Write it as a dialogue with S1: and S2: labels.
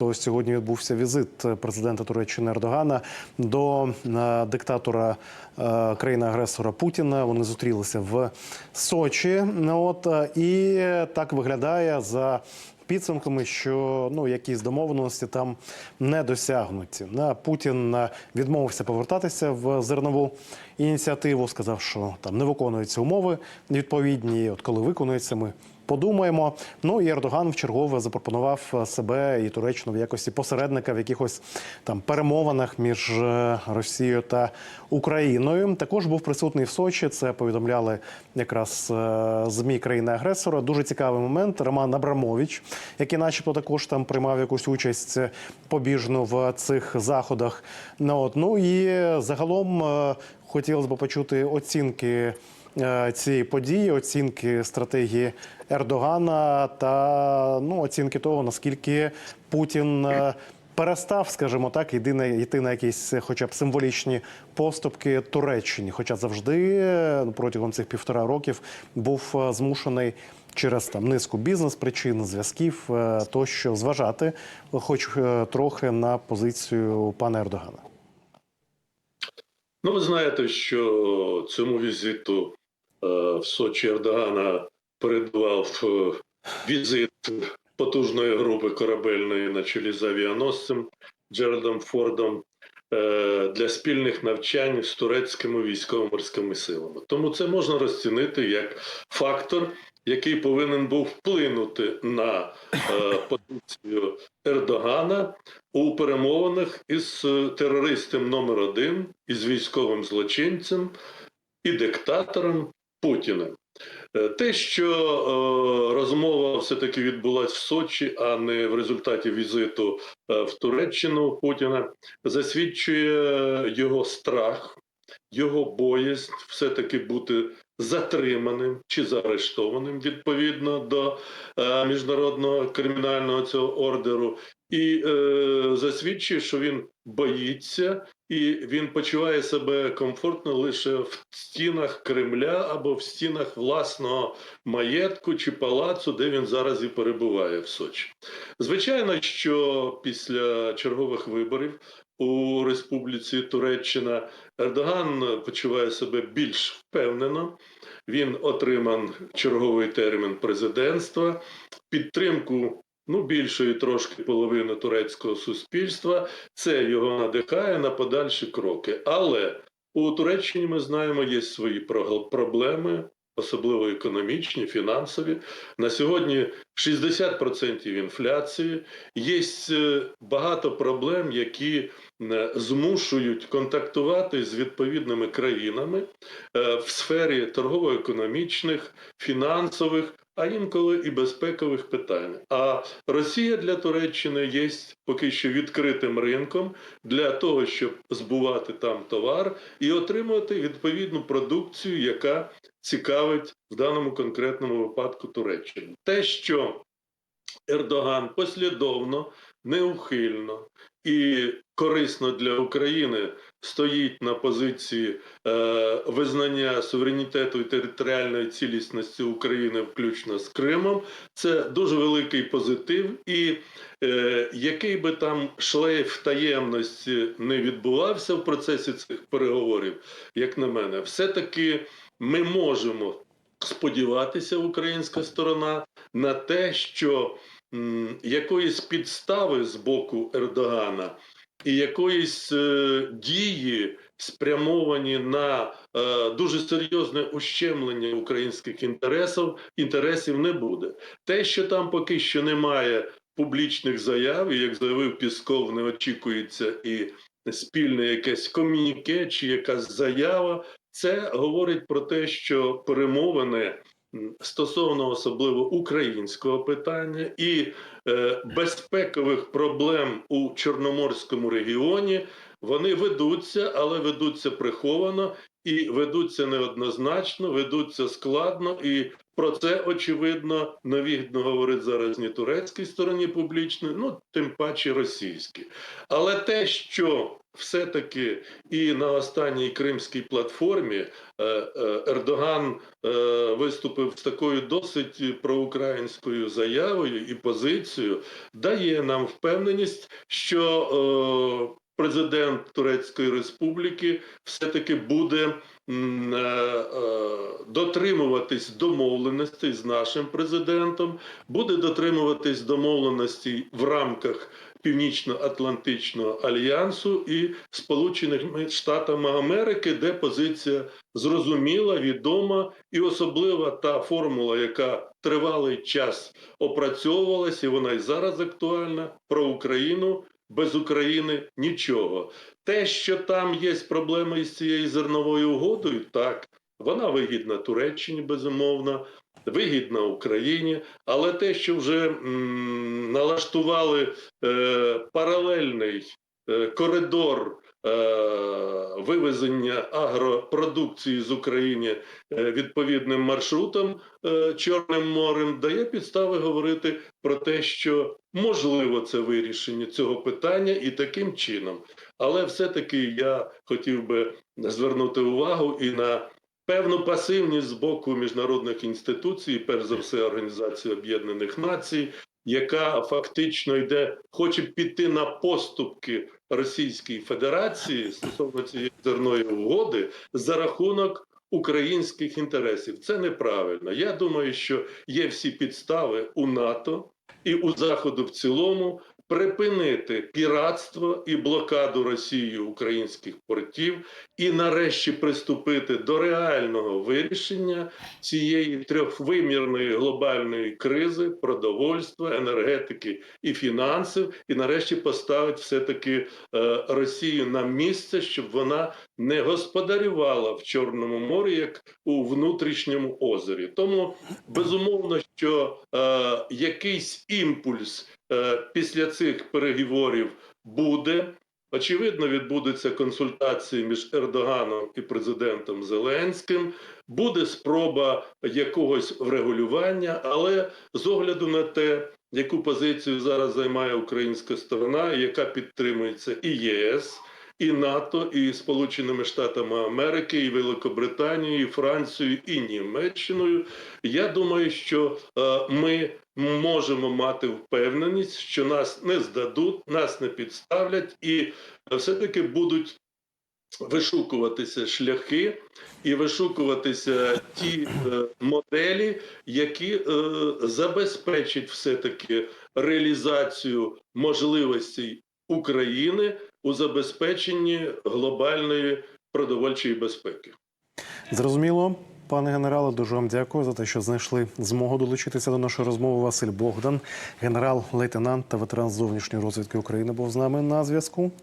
S1: То сьогодні відбувся візит президента Туреччини Ердогана до е, диктатора е, країни-агресора Путіна. Вони зустрілися в Сочі. От е, і так виглядає за підсумками, що ну якісь домовленості там не досягнуті. На Путін відмовився повертатися в зернову ініціативу. Сказав, що там не виконуються умови відповідні. От коли виконуються, ми подумаємо. Ну і Ердоган вчергове запропонував себе і Туреччину в якості посередника в якихось там перемовинах між е, Росією та Україною. Також був присутний в Сочі. Це повідомляли якраз е, змі країни-агресора. Дуже цікавий момент. Роман Абрамович, який, начебто, також там приймав якусь участь побіжну в цих заходах. Ну, ну і загалом е, хотілося б почути оцінки е, цієї події, оцінки стратегії Ердогана та ну, оцінки того, наскільки Путін е, перестав, скажімо так, на, йти на якісь, хоча б символічні поступки Туреччині, хоча завжди е, протягом цих півтора років був е, змушений. Через там низку бізнес-причин, зв'язків е, тощо зважати, хоч е, трохи на позицію пана Ердогана.
S2: Ну, ви знаєте, що цьому візиту е, в Сочі Ердогана передував е, візит потужної групи корабельної на чолі з авіаносцем Джеральдом Фордом е, для спільних навчань з турецькими військово-морськими силами. Тому це можна розцінити як фактор, який повинен був вплинути на е, позицію Ердогана у перемовинах із е, терористом номер один, із військовим злочинцем і диктатором Путіним. Е, Те, що е, розмова все-таки відбулася в Сочі, а не в результаті візиту е, в Туреччину Путіна, засвідчує його страх, його боязнь все-таки бути затриманим чи заарештованим відповідно до е, міжнародного кримінального цього ордеру, і е, засвідчує, що він боїться і він почуває себе комфортно лише в стінах Кремля або в стінах власного маєтку чи палацу, де він зараз і перебуває в Сочі. Звичайно, що після чергових виборів у Республіці Туреччина Ердоган почуває себе більш впевнено. Він отримав черговий термін президентства, підтримку ну, більшої трошки половини турецького суспільства. Це його надихає на подальші кроки. Але у Туреччині ми знаємо, є свої проблеми, особливо економічні, фінансові. На сьогодні 60% інфляції. Є е, багато проблем, які е, змушують контактувати з відповідними країнами е, в сфері торгово-економічних, фінансових, а інколи і безпекових питань. А Росія для Туреччини є поки що відкритим ринком для того, щоб збувати там товар і отримувати відповідну продукцію, яка цікавить в даному конкретному випадку Туреччину. Те, що Ердоган послідовно, неухильно і корисно для України стоїть на позиції е, визнання суверенітету і територіальної цілісності України, включно з Кримом, це дуже великий позитив. І е, який би там шлейф таємності не відбувався в процесі цих переговорів, як на мене, все-таки ми можемо сподіватися, українська сторона, на те, що якоїсь підстави з боку Ердогана і якоїсь е, дії спрямовані на е, дуже серйозне ущемлення українських інтересів, інтересів не буде. Те, що там поки що немає публічних заяв, і як заявив Пісков, не очікується і спільне якесь комюніке чи якась заява. Це говорить про те, що перемовини стосовно особливо українського питання і е, безпекових проблем у Чорноморському регіоні вони ведуться, але ведуться приховано і ведуться неоднозначно, ведуться складно і Про це очевидно невигідно говорить зараз ні турецькій стороні публічно, ну тим паче російській. Але те, що все-таки і на останній кримській платформі е, е, Ердоган е, виступив з такою досить проукраїнською заявою і позицією, дає нам впевненість, що президент Турецької Республіки все-таки буде е, е, дотримуватись домовленостей з нашим президентом, буде дотримуватись домовленостей в рамках Північно-Атлантичного альянсу і Сполученими Штатами Америки, де позиція зрозуміла, відома, і особлива та формула, яка тривалий час опрацьовувалась, і вона і зараз актуальна про Україну. Без України нічого. Те, що там є проблеми із цією зерновою угодою, так вона вигідна Туреччині, безумовно, вигідна Україні, але те, що вже м, налаштували е, паралельний е, коридор вивезення агропродукції з України е, відповідним маршрутом е, Чорним морем, дає підстави говорити про те, що можливо це вирішення цього питання і таким чином. Але все-таки я хотів би звернути увагу і на певну пасивність з боку міжнародних інституцій, перш за все Організації Об'єднаних Націй, яка фактично йде, хоче піти на поступки Російській Федерації стосовно цієї зерної угоди за рахунок українських інтересів. Це неправильно. Я думаю, що є всі підстави у НАТО і у Заходу в цілому припинити піратство і блокаду Росією українських портів і нарешті приступити до реального вирішення цієї трьохвимірної глобальної кризи продовольства, енергетики і фінансів, і нарешті поставити все-таки е, Росію на місце, щоб вона не господарювала в Чорному морі як у внутрішньому озері. Тому безумовно, що е, якийсь імпульс після цих переговорів буде. Очевидно, відбудуться консультації між Ердоганом і президентом Зеленським. Буде спроба якогось врегулювання, але з огляду на те, яку позицію зараз займає українська сторона, яка підтримується і ЄС, і НАТО, і Сполученими Штатами Америки, і Великобританією, і Францією, і Німеччиною. Я думаю, що е, ми можемо мати впевненість, що нас не здадуть, нас не підставлять, і все-таки будуть вишукуватися шляхи і вишукуватися ті е, моделі, які е, забезпечать все-таки реалізацію можливостей України у забезпеченні глобальної продовольчої безпеки.
S1: Зрозуміло. Пане генерале, дуже вам дякую за те, що знайшли змогу долучитися до нашої розмови. Василь Богдан, генерал-лейтенант та ветеран зовнішньої розвідки України, був з нами на зв'язку.